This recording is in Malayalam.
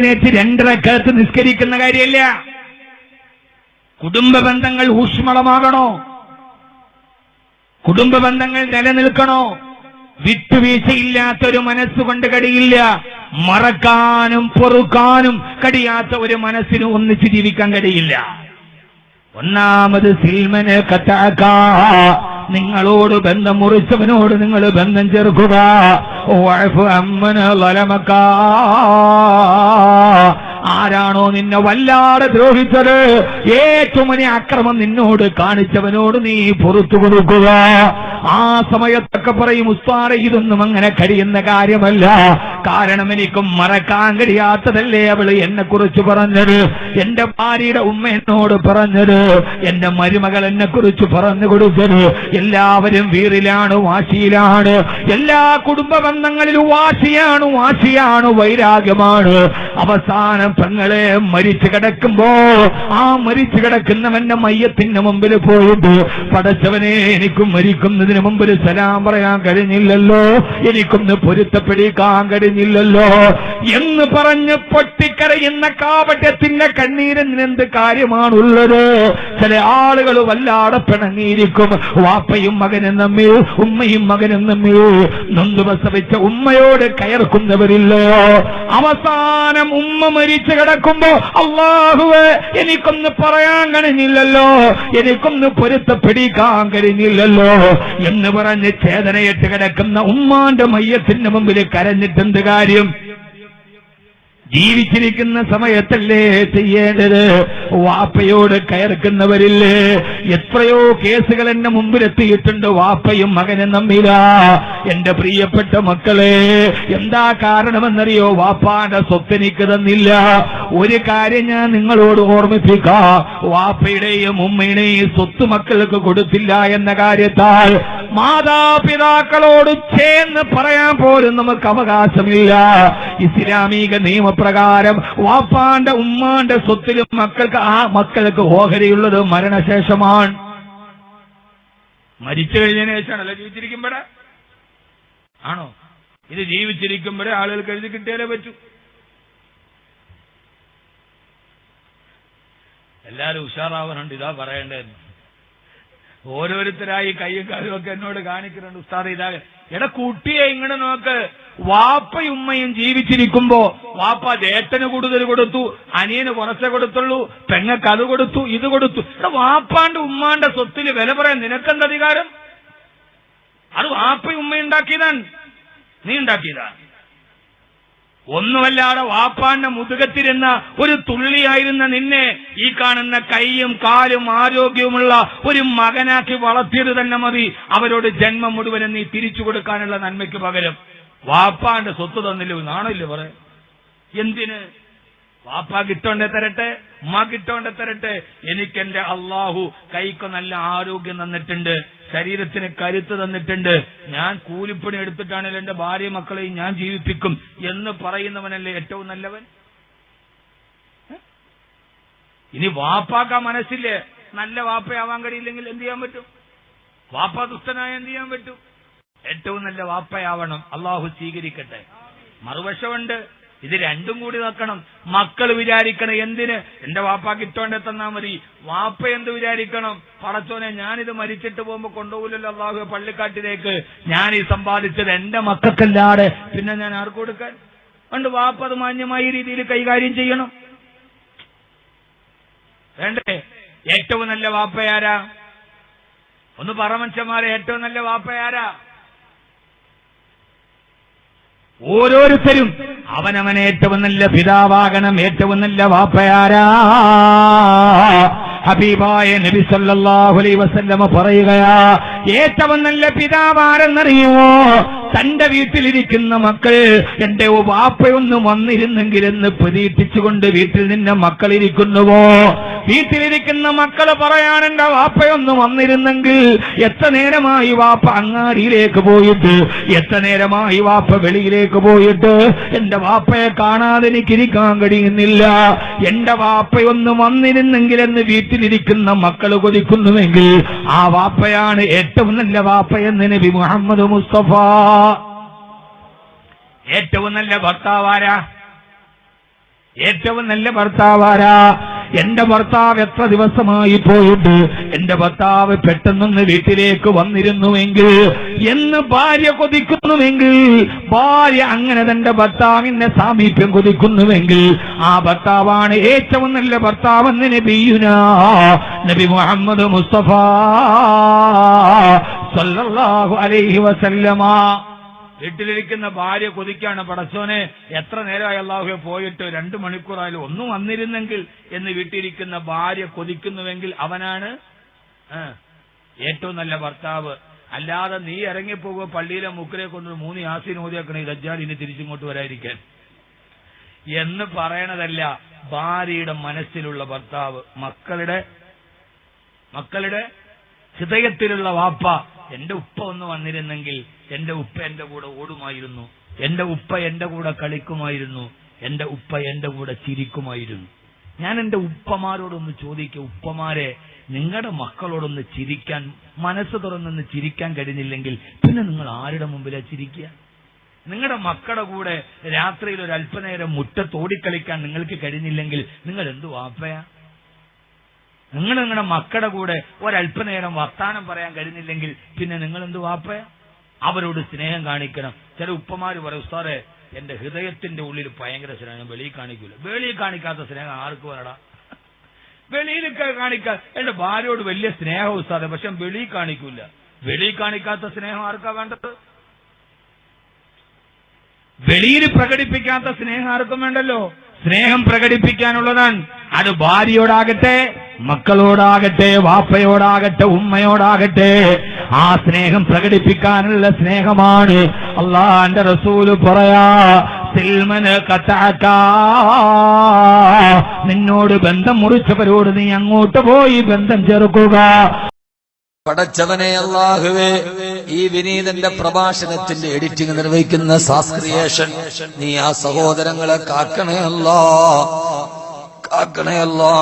എഴുന്നേറ്റ് രണ്ടരക്കകത്ത് നിസ്കരിക്കുന്ന കാര്യമല്ല. കുടുംബ ബന്ധങ്ങൾ ഊഷ്മളമാകണോ? കുടുംബ ബന്ധങ്ങൾ നിലനിൽക്കണോ? വിട്ടുവീഴ്ചയില്ലാത്തൊരു മനസ്സുകൊണ്ട് കഴിയില്ല. മറക്കാനും പൊറുക്കാനും കഴിയാത്ത ഒരു മനസ്സിന് ഒന്നിച്ച് ജീവിക്കാൻ കഴിയില്ല. ഒന്നാമത് സിൽമന് കത്താക്ക നിങ്ങളോട് ബന്ധം മുറിച്ചവനോട് നിങ്ങൾ ബന്ധം ചേർക്കുക അമ്മന് ലലമക്ക ആരാണോ നിന്നെ വല്ലാതെ ദ്രോഹിച്ചത്? ഏറ്റവും അക്രമം നിന്നോട് കാണിച്ചവനോട് നീ പുറത്തു കൊടുക്കുക. ആ സമയത്തൊക്കെ പറയും ഉസ്താറെ ഇതൊന്നും അങ്ങനെ കഴിയുന്ന കാര്യമല്ല. കാരണം എനിക്കും മറക്കാൻ കഴിയാത്തതല്ലേ അവൾ എന്നെ കുറിച്ച് പറഞ്ഞത്. എന്റെ ഭാര്യയുടെ ഉമ്മ എന്നോട് പറഞ്ഞത്. എന്റെ മരുമകൾ എന്നെ കുറിച്ച് പറഞ്ഞു കൊടുത്തത്. എല്ലാവരും വീറിലാണ് വാശിയിലാണ്. എല്ലാ കുടുംബ ബന്ധങ്ങളിലും വാശിയാണ് വാശിയാണ് വൈരാഗ്യമാണ്. അവസാനം പെങ്ങളെ മരിച്ചു കിടക്കുമ്പോ ആ മരിച്ചു കിടക്കുന്നവന്റെ മയ്യത്തിന്റെ മുമ്പിൽ പോയിട്ട് പടച്ചവനെ എനിക്കും മരിക്കുന്നതിന് മുമ്പിൽ സലാം പറയാൻ കഴിഞ്ഞില്ലല്ലോ. എനിക്കൊന്ന് പൊരുത്തപ്പെടിക്കാൻ കഴിഞ്ഞില്ലല്ലോ എന്ന് പറഞ്ഞ് പൊട്ടിക്കരയുന്ന കാപട്യത്തിന്റെ കണ്ണീരിന് എന്ത് കാര്യമാണുള്ളത്? ചില ആളുകൾ വല്ലാതെ പിണങ്ങിയിരിക്കും. വാപ്പയും മകനും തമ്മിൽ ഉമ്മയും മകനും തമ്മിൽ നൊന്തു പ്രസവിച്ച ഉമ്മയോട് കയർക്കുന്നവരില്ലോ? അവസാനം ഉമ്മ മരിച്ചു കിടക്കുമ്പോ അള്ളാഹുവേ എനിക്കൊന്ന് പറയാൻ കഴിഞ്ഞില്ലല്ലോ. എനിക്കൊന്ന് പൊരുത്തപ്പെടിക്കാൻ കഴിഞ്ഞില്ലല്ലോ. എന്ന് പറഞ്ഞ് ചേതനയിട്ട് കിടക്കുന്ന ഉമ്മാന്റെ മയ്യത്തിന്റെ മുമ്പിൽ കാര്യം? ജീവിച്ചിരിക്കുന്ന സമയത്തല്ലേ ചെയ്യേണ്ടത്? വാപ്പയോട് കയർക്കുന്നവരില്ലേ? എത്രയോ കേസുകൾ എന്റെ മുമ്പിലെത്തിയിട്ടുണ്ട് വാപ്പയും മകനും നമ്മില എന്റെ പ്രിയപ്പെട്ട മക്കളെ എന്താ കാരണമെന്നറിയോ? വാപ്പാന്റെ സ്വത്തെനിക്ക് തന്നില്ല. ഒരു കാര്യം ഞാൻ നിങ്ങളോട് ഓർമ്മിപ്പിക്കാം. വാപ്പയുടെയും ഉമ്മയുടെയും സ്വത്ത് മക്കൾക്ക് കൊടുത്തില്ല എന്ന കാര്യത്താൽ മാതാപിതാക്കളോട് ചേർന്ന് പറയാൻ പോലും നമുക്ക് അവകാശമില്ല. ഇസ്ലാമിക നിയമപ്രകാരം വാപ്പാന്റെ ഉമ്മാന്റെ സ്വത്തിലും മക്കൾക്ക് ആ മക്കൾക്ക് ഓഹരിയുള്ളത് മരണശേഷമാണ്. മരിച്ചു കഴിഞ്ഞതിന് ശേഷമാണല്ലോ ജീവിച്ചിരിക്കുമ്പോഴേ? ആണോ? ഇത് ജീവിച്ചിരിക്കുമ്പോഴേ ആളുകൾക്ക് എഴുതി കിട്ടിയാലേ പറ്റൂ. എല്ലാരും ഉഷാറാവാനുണ്ട് ഇതാ പറയേണ്ടതെന്ന്. ഓരോരുത്തരായി കൈയും കാലും ഒക്കെ എന്നോട് കാണിക്കുന്നുണ്ട്. ഉസ്താദ് ഇതാ എടാ കുട്ടിയെ ഇങ്ങനെ നോക്ക്. വാപ്പയുമ്മയും ജീവിച്ചിരിക്കുമ്പോ വാപ്പ ജേട്ടന് കൂടുതൽ കൊടുത്തു അനിയന് കുറച്ചേ കൊടുത്തുള്ളൂ പെങ്ങക്ക് അത് കൊടുത്തു ഇത് കൊടുത്തു. എടാ വാപ്പാന്റെ ഉമ്മാന്റെ സ്വത്തിന് വില പറയാൻ നിനക്കെന്ത് അധികാരം? അത് വാപ്പയും ഉമ്മ ഉണ്ടാക്കിയതാണ്. നീ ഉണ്ടാക്കിയതാണ് ഒന്നുമല്ലാതെ വാപ്പാന്റെ മുതുകത്തിരുന്ന ഒരു തുള്ളിയായിരുന്ന നിന്നെ ഈ കാണുന്ന കൈയും കാലും ആരോഗ്യവുമുള്ള ഒരു മകനാക്കി വളർത്തിയത് തന്നെ മതി. അവരോട് ജന്മം മുഴുവനും നീ തിരിച്ചു കൊടുക്കാനുള്ള നന്മയ്ക്ക് പകരം. വാപ്പാന്റെ സ്വത്ത് തന്നില്ല? നാണില്ല പറയാ എന്തിന്? വാപ്പ കിട്ടോണ്ടേ തരട്ടെ? ഉമ്മ കിട്ടോണ്ടേ തരട്ടെ? എനിക്കെന്റെ അള്ളാഹു കൈക്ക് നല്ല ആരോഗ്യം തന്നിട്ടുണ്ട്. ശരീരത്തിന് കരുത്ത് തന്നിട്ടുണ്ട്. ഞാൻ കൂലിപ്പണി എടുത്തിട്ടാണല്ലോ എന്റെ ഭാര്യ മക്കളെയും ഞാൻ ജീവിപ്പിക്കും എന്ന് പറയുന്നവനല്ലേ ഏറ്റവും നല്ലവൻ? ഇനി വാപ്പാക്ക മനസ്സില്ലേ? നല്ല വാപ്പയാവാൻ കഴിയില്ലെങ്കിൽ എന്ത് ചെയ്യാൻ പറ്റും? വാപ്പാ ദുഷ്ടനായ എന്ത് ചെയ്യാൻ പറ്റും? ഏറ്റവും നല്ല വാപ്പയാവണം. അള്ളാഹു സ്വീകരിക്കട്ടെ. മറുവശമുണ്ട് ഇത് രണ്ടും കൂടി നോക്കണം. മക്കൾ വിചാരിക്കണം എന്തിന്? എന്റെ വാപ്പാക്ക് ഇട്ടോണ്ടെ തന്നാ മതി. വാപ്പ എന്ത് വിചാരിക്കണം? പടച്ചോനെ ഞാനിത് മരിച്ചിട്ട് പോകുമ്പോ കൊണ്ടുപോകില്ലല്ലോ അള്ളാഹു പള്ളിക്കാട്ടിലേക്ക്. ഞാൻ ഈ സമ്പാദിച്ചത് എന്റെ മക്കൾക്കല്ലാതെ പിന്നെ ഞാൻ ആർക്ക് കൊടുക്കാൻ? പണ്ട് വാപ്പ അത് മാന്യമായ രീതിയിൽ കൈകാര്യം ചെയ്യണം. വേണ്ടേ? ഏറ്റവും നല്ല വാപ്പയാരാ? ഒന്ന് പറ ഏറ്റവും നല്ല വാപ്പയാരാ? ഓരോരുത്തരും അവനവൻ ഏറ്റവും നല്ല പിതാവാകണം ഏറ്റവും നല്ല വാപ്പയാരാ. ഹബീബായ നബി സല്ലല്ലാഹു അലൈഹി വസല്ലമ പറയുകയാ ഏറ്റവും നല്ല പിതാവാരെന്നറിയുമോ? തന്റെ വീട്ടിലിരിക്കുന്ന മക്കൾ എന്റെ വാപ്പയൊന്നും വന്നിരുന്നെങ്കിലെന്ന് പ്രതീക്ഷിച്ചുകൊണ്ട് വീട്ടിൽ നിന്നെ മക്കളിരിക്കുന്നുവോ വീട്ടിലിരിക്കുന്ന മക്കൾ പറയാൻ എന്റെ വാപ്പയൊന്ന് വന്നിരുന്നെങ്കിൽ എത്ര നേരമായി വാപ്പ അങ്ങാടിയിലേക്ക് പോയിട്ട് എത്ര നേരമായി വാപ്പ വെളിയിലേക്ക് പോയിട്ട് എന്റെ വാപ്പയെ കാണാതെ എനിക്കിരിക്കാൻ കഴിയുന്നില്ല. എന്റെ വാപ്പയൊന്ന് വന്നിരുന്നെങ്കിൽ എന്ന് വീട്ടിലിരിക്കുന്ന മക്കൾ കൊതിക്കുന്നുവെങ്കിൽ ആ വാപ്പയാണ് ഏറ്റവും നല്ല വാപ്പ വാപ്പയെന്ന് നബി മുഹമ്മദ് മുസ്തഫ. ഏറ്റവും നല്ല ഭർത്താവാരാ ഏറ്റവും നല്ല ഭർത്താവാരാ എന്റെ ഭർത്താവ് എത്ര ദിവസമായി പോയിട്ട് എന്റെ ഭർത്താവ് പെട്ടെന്നൊന്ന് വീട്ടിലേക്ക് വന്നിരുന്നുവെങ്കിൽ എന്ന് ഭാര്യ കൊതിക്കുന്നുവെങ്കിൽ ഭാര്യ അങ്ങനെ തന്റെ ഭർത്താവിന്റെ സാമീപ്യം കൊതിക്കുന്നുവെങ്കിൽ ആ ഭർത്താവാണ് ഏറ്റവും നല്ല ഭർത്താവെന്ന് നബിയുന നബി മുഹമ്മദ് മുസ്തഫ സല്ലല്ലാഹു അലൈഹി വസല്ലമ. വീട്ടിലിരിക്കുന്ന ഭാര്യ കൊതിക്കാണ്. പടച്ചോനെ എത്ര നേരമായി അള്ളാഹുവെ പോയിട്ട് രണ്ടു മണിക്കൂറായാലും ഒന്നും വന്നിരുന്നെങ്കിൽ എന്ന് വീട്ടിലിരിക്കുന്ന ഭാര്യ കൊതിക്കുന്നുവെങ്കിൽ അവനാണ് ഏറ്റവും നല്ല ഭർത്താവ്. അല്ലാതെ നീ ഇറങ്ങിപ്പോകുക പള്ളിയിലെ മുക്കിലെ കൊണ്ട് മൂന്ന് യാസീൻ ഓതിയാക്കണേ ദജ്ജാൽ ഇനി തിരിച്ചിങ്ങോട്ട് വരാതിരിക്കാൻ. എന്ന് പറയണതല്ല ഭാര്യയുടെ മനസ്സിലുള്ള ഭർത്താവ്. മക്കളുടെ മക്കളുടെ ഹൃദയത്തിലുള്ള വാപ്പ എന്റെ ഉപ്പ ഒന്ന് വന്നിരുന്നെങ്കിൽ എന്റെ ഉപ്പ എന്റെ കൂടെ ഓടുമായിരുന്നു. എന്റെ ഉപ്പ എന്റെ കൂടെ കളിക്കുമായിരുന്നു. എന്റെ ഉപ്പ എന്റെ കൂടെ ചിരിക്കുമായിരുന്നു. ഞാൻ എന്റെ ഉപ്പമാരോടൊന്ന് ചോദിക്കുക ഉപ്പമാരെ നിങ്ങളുടെ മക്കളോടൊന്ന് ചിരിക്കാൻ മനസ്സ് തുറന്നൊന്ന് ചിരിക്കാൻ കഴിഞ്ഞില്ലെങ്കിൽ പിന്നെ നിങ്ങൾ ആരുടെ മുമ്പിലാ ചിരിക്കുക? നിങ്ങളുടെ മക്കളുടെ കൂടെ രാത്രിയിൽ ഒരു അല്പനേരം മുറ്റത്തോടിക്കളിക്കാൻ നിങ്ങൾക്ക് കഴിഞ്ഞില്ലെങ്കിൽ നിങ്ങൾ എന്തു വാപ്പയാ? നിങ്ങൾ നിങ്ങളുടെ മക്കളുടെ കൂടെ ഒരല്പനേരം വർത്താനം പറയാൻ കഴിഞ്ഞില്ലെങ്കിൽ പിന്നെ നിങ്ങൾ എന്ത് വാപ്പ? അവരോട് സ്നേഹം കാണിക്കണം. ചില ഉപ്പമാര് പറയും സാറെ എന്റെ ഹൃദയത്തിന്റെ ഉള്ളിൽ ഭയങ്കര സ്നേഹം വെളിയിൽ കാണിക്കൂല. വെളിയിൽ കാണിക്കാത്ത സ്നേഹം ആർക്ക് വരടാ? വെളിയിൽ കാണിക്കാൻ എന്റെ ഭാര്യയോട് വലിയ സ്നേഹം സാറെ പക്ഷെ വെളിയിൽ കാണിക്കൂല. വെളിയിൽ കാണിക്കാത്ത സ്നേഹം ആർക്കാ വേണ്ടത്? വെളിയിൽ പ്രകടിപ്പിക്കാത്ത സ്നേഹം ആർക്കും വേണ്ടല്ലോ. സ്നേഹം പ്രകടിപ്പിക്കാനുള്ളതാണ്. അത് ഭാര്യയോടാകട്ടെ മക്കളോടാകട്ടെ വാപ്പയോടാകട്ടെ ഉമ്മയോടാകട്ടെ ആ സ്നേഹം പ്രകടിപ്പിക്കാനുള്ള സ്നേഹമാണ് അള്ളാന്റെ റസൂൽ പറയാ സിൽമന് കത്താക്ക നിന്നോട് ബന്ധം മുറിച്ചവരോട് നീ അങ്ങോട്ട് പോയി ബന്ധം ചേർക്കുക പടച്ചവനെ അള്ളാഹുവേ ഈ വിനീതന്റെ പ്രഭാഷണത്തിന്റെ എഡിറ്റിംഗ് നിർവഹിക്കുന്ന സാസ്ക്രിയേഷൻ നീ ആ സഹോദരങ്ങളെ കാക്കണേ അല്ലാ കാക്കണേ അല്ലാ.